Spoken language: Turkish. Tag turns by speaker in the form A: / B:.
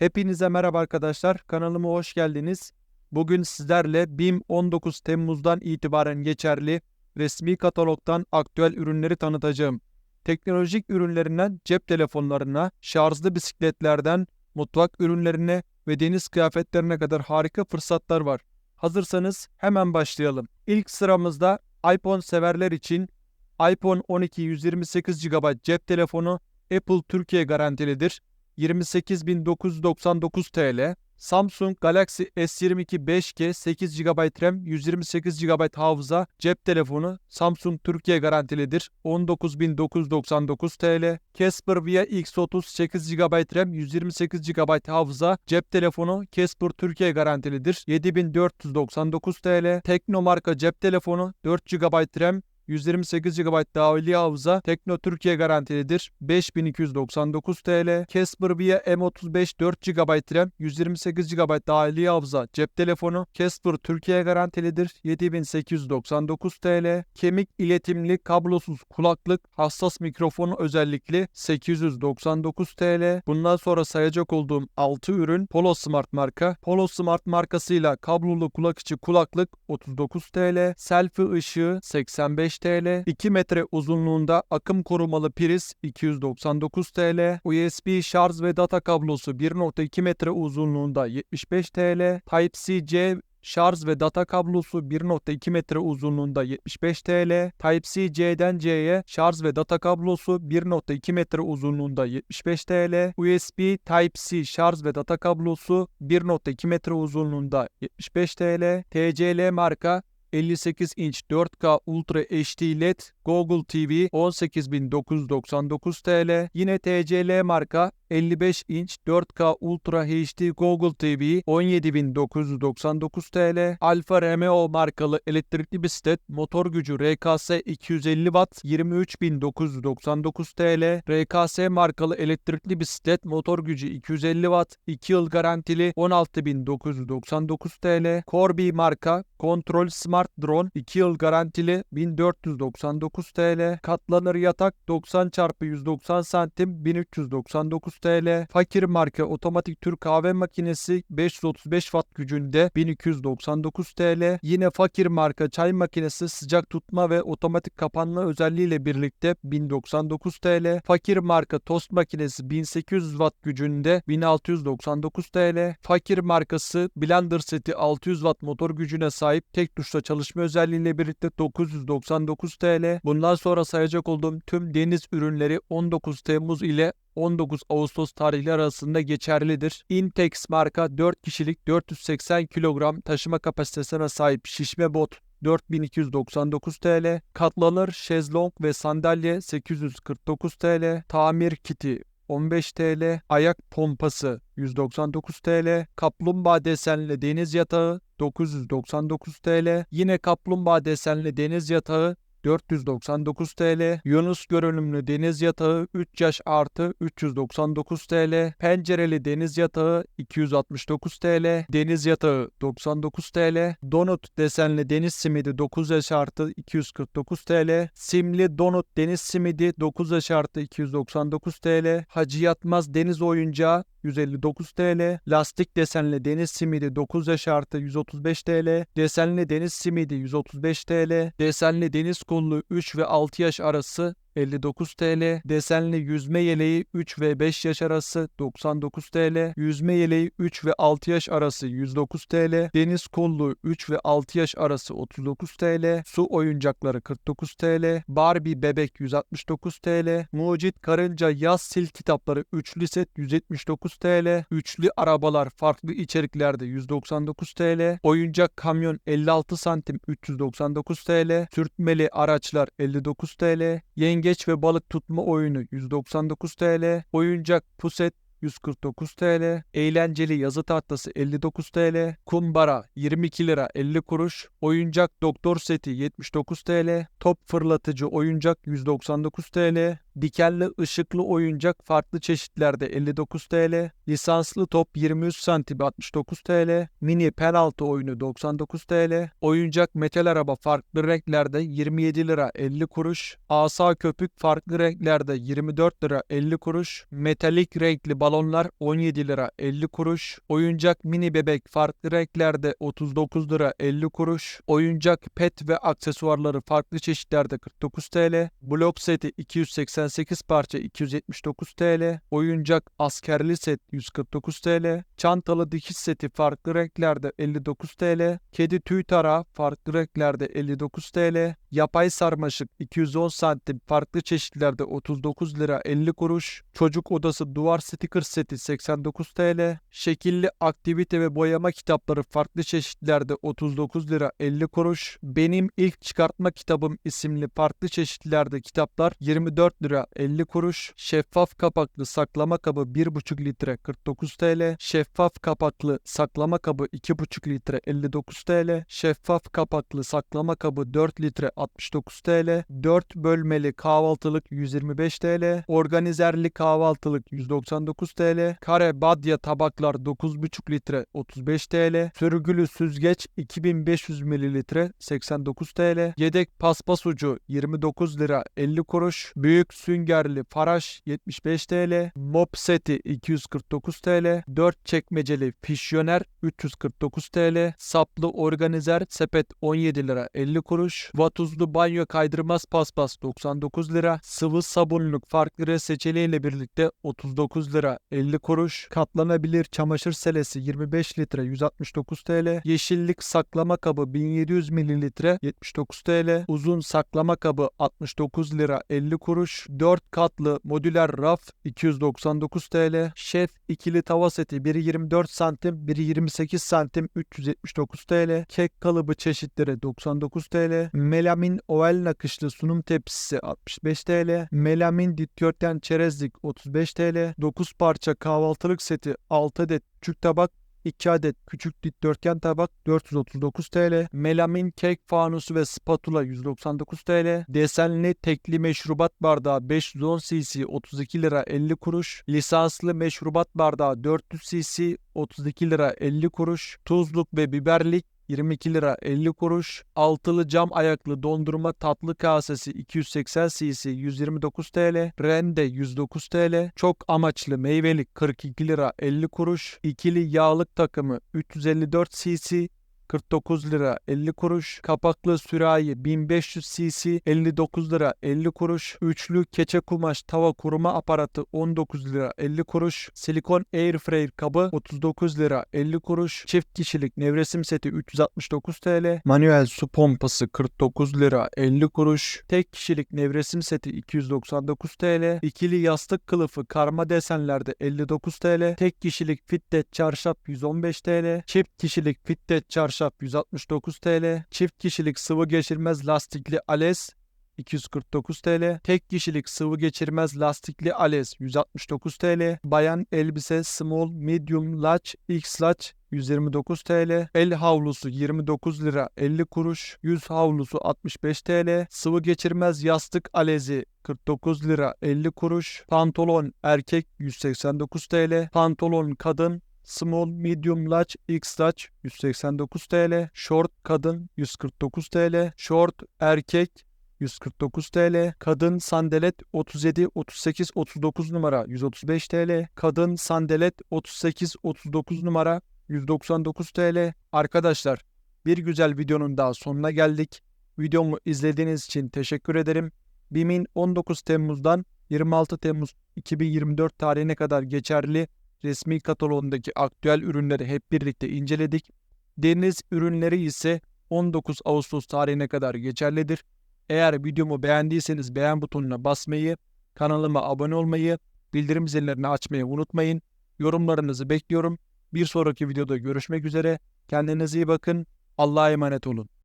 A: Hepinize merhaba arkadaşlar. Kanalıma hoş geldiniz. Bugün sizlerle BİM 19 Temmuz'dan itibaren geçerli resmi katalogdan aktüel ürünleri tanıtacağım. Teknolojik ürünlerinden cep telefonlarına, şarjlı bisikletlerden mutfak ürünlerine ve deniz kıyafetlerine kadar harika fırsatlar var. Hazırsanız hemen başlayalım. İlk sıramızda iPhone severler için iPhone 12 128 GB cep telefonu Apple Türkiye garantilidir. 28.999 TL. Samsung Galaxy S22 5G 8 GB RAM 128 GB hafıza cep telefonu Samsung Türkiye garantilidir 19.999 TL. Casper Via X30 8 GB RAM 128 GB hafıza cep telefonu Casper Türkiye garantilidir 7499 TL. Tekno marka cep telefonu 4 GB RAM 128 GB dahili hafıza Tekno Türkiye garantilidir. 5299 TL. Casper Via M35 4 GB RAM 128 GB dahili hafıza cep telefonu Casper Türkiye garantilidir. 7899 TL. Kemik iletimli kablosuz kulaklık hassas mikrofonu özellikli 899 TL. Bundan sonra sayacak olduğum 6 ürün Polo Smart marka. Polo Smart markasıyla kablolu kulak içi kulaklık 39 TL. Selfie ışığı 85 TL, 2 metre uzunluğunda akım korumalı priz 299 TL, USB şarj ve data kablosu 1.2 metre uzunluğunda 75 TL, Type-C şarj ve data kablosu 1.2 metre uzunluğunda 75 TL, Type-C C'den C'ye şarj ve data kablosu 1.2 metre uzunluğunda 75 TL, USB Type-C şarj ve data kablosu 1.2 metre uzunluğunda 75 TL, TCL marka 58 inç 4K Ultra HD LED Google TV 18.999 TL. Yine TCL marka 55 inç 4K Ultra HD Google TV 17.999 TL. Alfa Romeo markalı elektrikli bisiklet motor gücü RKS 250 Watt 23.999 TL. RKS markalı elektrikli bisiklet motor gücü 250 Watt 2 yıl garantili 16.999 TL. Corby marka Control Smart Drone 2 yıl garantili 1499 TL. Katlanır yatak 90 x 190 santim 1399 TL. Fakir marka otomatik Türk kahve makinesi 535 watt gücünde 1299 TL. Yine fakir marka çay makinesi sıcak tutma ve otomatik kapanma özelliğiyle birlikte 1099 TL. Fakir marka tost makinesi 1800 watt gücünde 1699 TL. Fakir markası blender seti 600 watt motor gücüne sahip tek tuşla çalışma özelliğiyle birlikte 999 TL. Bundan sonra sayacak olduğum tüm deniz ürünleri 19 Temmuz ile 19 Ağustos tarihleri arasında geçerlidir. Intex marka 4 kişilik 480 kilogram taşıma kapasitesine sahip şişme bot 4299 TL, katlanır şezlong ve sandalye 849 TL, tamir kiti 15 TL, ayak pompası 199 TL, kaplumbağa desenli deniz yatağı 999 TL, yine kaplumbağa desenli deniz yatağı 499 TL, Yunus görünümlü deniz yatağı 3 yaş artı 399 TL, pencereli deniz yatağı 269 TL, deniz yatağı 99 TL, donut desenli deniz simidi 9 yaş artı 249 TL, simli donut deniz simidi 9 yaş artı 299 TL, hacı yatmaz deniz oyuncağı 159 TL, lastik desenli deniz simidi 9 yaş artı 135 TL, desenli deniz simidi 135 TL, desenli deniz kollu 3 ve 6 yaş arası 59 TL, desenli yüzme yeleği 3 ve 5 yaş arası 99 TL, yüzme yeleği 3 ve 6 yaş arası 109 TL, deniz kollu 3 ve 6 yaş arası 39 TL, su oyuncakları 49 TL, Barbie bebek 169 TL, Mucit Karınca yaz sil kitapları üçlü set 179 TL, üçlü arabalar farklı içeriklerde 199 TL, oyuncak kamyon 56 santim 399 TL, sürtmeli araçlar 59 TL, yenge yengeç ve balık tutma oyunu 199 TL, oyuncak puset 149 TL, eğlenceli yazı tahtası 59 TL, kumbara 22 lira 50 kuruş, oyuncak doktor seti 79 TL, top fırlatıcı oyuncak 199 TL, dikenli ışıklı oyuncak farklı çeşitlerde 59 TL, lisanslı top 23 santim 69 TL, mini penaltı oyunu 99 TL, oyuncak metal araba farklı renklerde 27 lira 50 kuruş, asa köpük farklı renklerde 24 lira 50 kuruş, metalik renkli balon balonlar 17 lira 50 kuruş, oyuncak mini bebek farklı renklerde 39 lira 50 kuruş, oyuncak pet ve aksesuarları farklı çeşitlerde 49 TL, blok seti 288 parça 279 TL, oyuncak askerli set 149 TL, çantalı dikiş seti farklı renklerde 59 TL, kedi tüy tarağı farklı renklerde 59 TL, yapay sarmaşık 210 santim farklı çeşitlerde 39 lira 50 kuruş, çocuk odası duvar sticker seti 89 TL, şekilli aktivite ve boyama kitapları farklı çeşitlerde 39 lira 50 kuruş, benim ilk çıkartma kitabım isimli farklı çeşitlerde kitaplar 24 lira 50 kuruş, şeffaf kapaklı saklama kabı 1,5 litre 49 TL, şeffaf kapaklı saklama kabı 2,5 litre 59 TL, şeffaf kapaklı saklama kabı 4 litre 69 TL, 4 bölmeli kahvaltılık 125 TL, organizerli kahvaltılık 199 TL, kare badya tabaklar 9,5 litre 35 TL, sürgülü süzgeç 2500 mililitre 89 TL, yedek paspas ucu 29 lira 50 kuruş, büyük süngerli faraş 75 TL, mop seti 249 TL, 4 çekmeceli fişyoner 349 TL, saplı organizer sepet 17 lira 50 kuruş, vatuzlu banyo kaydırmaz paspas 99 lira, sıvı sabunluk farklı seçeneğiyle birlikte 39 lira 50 kuruş, katlanabilir çamaşır selesi 25 litre 169 TL, yeşillik saklama kabı 1700 mililitre 79 TL, uzun saklama kabı 69 lira 50 kuruş, 4 katlı modüler raf 299 TL, şef ikili tava seti biri 24 santim, biri 28 santim 379 TL, kek kalıbı çeşitleri 99 TL, melamin oval nakışlı sunum tepsisi 65 TL, melamin dikdörtgen çerezlik 35 TL, 9 parça kahvaltılık seti 6 adet küçük tabak 2 adet küçük dikdörtgen tabak 439 TL, melamin kek fanusu ve spatula 199 TL, desenli tekli meşrubat bardağı 510 cc 32 lira 50 kuruş, lisanslı meşrubat bardağı 400 cc 32 lira 50 kuruş, tuzluk ve biberlik 22 lira 50 kuruş. Altılı cam ayaklı dondurma tatlı kasesi 280 cc 129 TL. Rende 109 TL. Çok amaçlı meyvelik 42 lira 50 kuruş. İkili yağlık takımı 354 cc 49 lira 50 kuruş. Kapaklı sürahi 1500 cc 59 lira 50 kuruş. Üçlü keçe kumaş tava kuruma aparatı 19 lira 50 kuruş. Silikon airfryer kabı 39 lira 50 kuruş. Çift kişilik nevresim seti 369 TL. Manuel su pompası 49 lira 50 kuruş. Tek kişilik nevresim seti 299 TL. İkili yastık kılıfı karma desenlerde 59 TL. Tek kişilik fitted çarşaf 115 TL. Çift kişilik fitted çarşaf 169 TL. Çift kişilik sıvı geçirmez lastikli Ales 249 TL. Tek kişilik sıvı geçirmez lastikli Ales 169 TL. Bayan elbise small, medium, large, x large 129 TL. El havlusu 29 lira 50 kuruş. Yüz havlusu 65 TL. Sıvı geçirmez yastık alezi 49 lira 50 kuruş. Pantolon erkek 189 TL. Pantolon kadın Small, medium, large, x large 189 TL. Short kadın 149 TL. Short erkek 149 TL. Kadın sandalet 37, 38, 39 numara 135 TL. Kadın sandalet 38, 39 numara 199 TL. Arkadaşlar bir güzel videonun daha sonuna geldik. Videomu izlediğiniz için teşekkür ederim. BİM'in 19 Temmuz'dan 26 Temmuz 2024 tarihine kadar geçerli resmi kataloğundaki aktüel ürünleri hep birlikte inceledik. Deniz ürünleri ise 19 Ağustos tarihine kadar geçerlidir. Eğer videomu beğendiyseniz beğen butonuna basmayı, kanalıma abone olmayı, bildirim zillerini açmayı unutmayın. Yorumlarınızı bekliyorum. Bir sonraki videoda görüşmek üzere. Kendinize iyi bakın. Allah'a emanet olun.